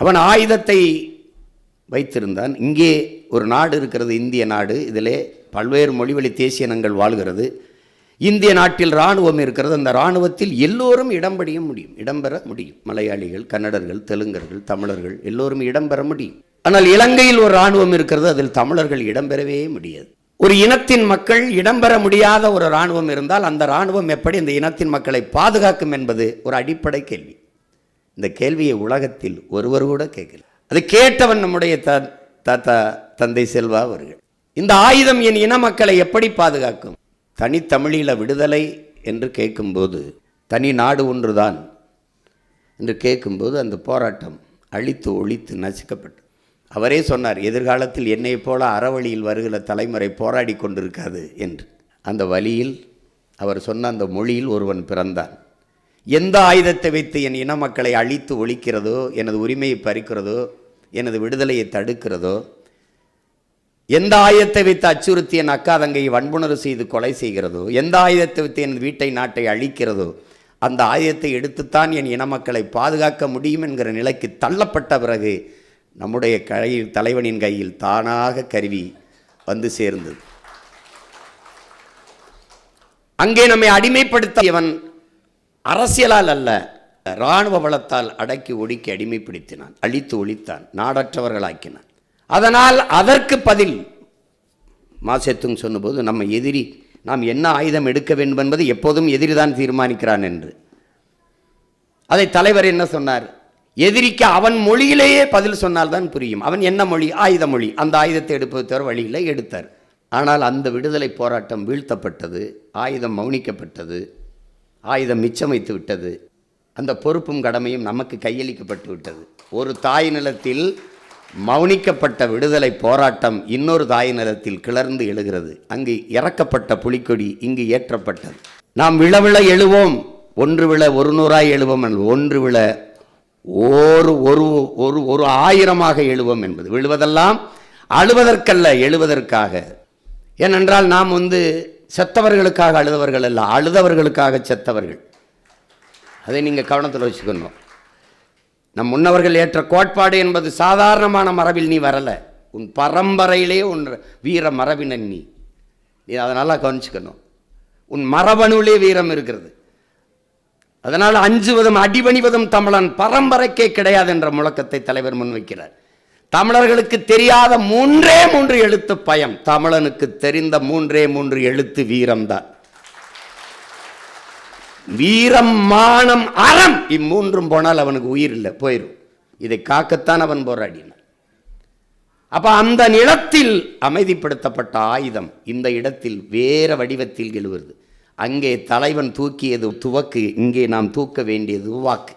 அவன் ஆயுதத்தை வைத்திருந்தான். இங்கே ஒரு நாடு இருக்கிறது இந்திய நாடு. இதிலே பல்வேறு மொழிவழி தேசிய இனங்கள் வாழ்கிறது. இந்திய நாட்டில் இராணுவம் இருக்கிறது. அந்த இராணுவத்தில் எல்லோரும் இடம்படிய முடியும். இடம்பெற முடியும். மலையாளிகள் கன்னடர்கள் தெலுங்கர்கள் தமிழர்கள் எல்லோரும் இடம்பெற முடியும். ஆனால் இலங்கையில் ஒரு இராணுவம் இருக்கிறது. அதில் தமிழர்கள் இடம்பெறவே முடியாது. ஒரு இனத்தின் மக்கள் இடம்பெற முடியாத ஒரு இராணுவம் இருந்தால் அந்த இராணுவம் எப்படி இந்த இனத்தின் மக்களை பாதுகாக்கும் என்பது ஒரு அடிப்படை கேள்வி. இந்த கேள்வியை உலகத்தில் ஒருவர் கூட கேட்கல. அது கேட்டவன் நம்முடைய த தாத்தா தந்தை செல்வா அவர்கள். இந்த ஆயுதம் என் இன மக்களை எப்படி பாதுகாக்கும்? தனித்தமிழீழ விடுதலை என்று கேட்கும்போது தனி நாடு ஒன்றுதான் என்று கேட்கும்போது அந்த போராட்டம் அழித்து ஒழித்து நசுக்கப்பட்டு அவரே சொன்னார் எதிர்காலத்தில் என்னைப் போல அறவழியில் வருகிற தலைமுறை போராடி கொண்டிருக்காது என்று. அந்த வழியில் அவர் சொன்ன அந்த மொழியில் ஒருவன் பிறந்தான். எந்த ஆயுதத்தை வைத்து என் இன மக்களை அழித்து ஒழிக்கிறதோ எனது உரிமையை பறிக்கிறதோ எனது விடுதலையை தடுக்கிறதோ எந்த ஆயுதத்தை வைத்து அச்சுறுத்தி என் அக்கா தங்கையை வன்புணர்வு செய்து கொலை செய்கிறதோ எந்த ஆயுதத்தை வைத்து என் வீட்டை நாட்டை அழிக்கிறதோ அந்த ஆயுதத்தை எடுத்துத்தான் என் இன மக்களை பாதுகாக்க முடியும் என்கிற நிலைக்கு தள்ளப்பட்ட பிறகு நம்முடைய கையில் தலைவனின் கையில் தானாக கருவி வந்து சேர்ந்தது. அங்கே நம்மை அடிமைப்படுத்தியவன் அரசியலால் அல்ல இராணுவ பலத்தால் அடக்கி ஒடுக்கி அடிமைப்படுத்தினான் அழித்து ஒழித்தான் நாடற்றவர்களாக்கினான். அதனால் அதற்கு பதில் மாசேத்துங் சொன்னபோது நம்ம எதிரி நாம் என்ன ஆயுதம் எடுக்க வேண்டும் என்பது எப்போதும் எதிரிதான் தீர்மானிக்கிறான் என்று. அதை தலைவர் என்ன சொன்னார்? எதிரிக்கு அவன் மொழியிலேயே பதில் சொன்னால்தான் புரியும். அவன் என்ன மொழி? ஆயுத மொழி. அந்த ஆயுதத்தை எடுப்பது தவிர வழியில் எடுத்தார். ஆனால் அந்த விடுதலை போராட்டம் வீழ்த்தப்பட்டது ஆயுதம் மௌனிக்கப்பட்டது. ஆயுதம் மிச்சம் வைத்து விட்டது. அந்த பொறுப்பும் கடமையும் நமக்கு கையளிக்கப்பட்டு விட்டது. ஒரு தாய் நிலத்தில் மௌனிக்கப்பட்ட விடுதலை போராட்டம் இன்னொரு தாய் நிலத்தில் கிளர்ந்து எழுகிறது. அங்கு இறக்கப்பட்ட புலிக்கொடி இங்கு ஏற்றப்பட்டது. நாம் விழவிழ எழுவோம். ஒன்று விழ ஒரு நூறாய் எழுவோம் ஒன்று விழ ஒரு ஒரு ஒரு ஒரு ஆயிரமாக எழுவோம் என்பது. விழுவதெல்லாம் அழுவதற்கல்ல எழுவதற்காக. ஏனென்றால் நாம் வந்து செத்தவர்களுக்காக அழுதவர்கள் அல்ல அழுதவர்களுக்காக செத்தவர்கள். அதை நீங்கள் கவனத்தில் வச்சுக்கணும். நம் முன்னவர்கள் ஏற்ற கோட்பாடு என்பது சாதாரணமான மரபில் நீ வரல. உன் பரம்பரையிலே உன் வீர மரபினன் நீ. நீ அதை நல்லா கவனிச்சுக்கணும். உன் மரபணுவிலே வீரம் இருக்கிறது. அதனால் அஞ்சுவதும் அடிபணிவதும் தமிழன் பரம்பரைக்கே கிடையாது என்ற முழக்கத்தை தலைவர் முன்வைக்கிறார். தமிழர்களுக்கு தெரியாத மூன்றே மூன்று எழுத்து பயம். தமிழனுக்கு தெரிந்த மூன்றே மூன்று எழுத்து வீரம்தான். வீரம் மானம் அறம் இம்மூன்றும் போனால் அவனுக்கு உயிர் இல்லை. போயிடும் இதை காக்கத்தான் அவன் போராடினான். அப்ப அந்த நிலத்தில் அமைதிப்படுத்தப்பட்ட ஆயுதம் இந்த இடத்தில் வேற வடிவத்தில் எழுவது. அங்கே தலைவன் தூக்கியது துவக்கு இங்கே நாம் தூக்க வேண்டியது வாக்கு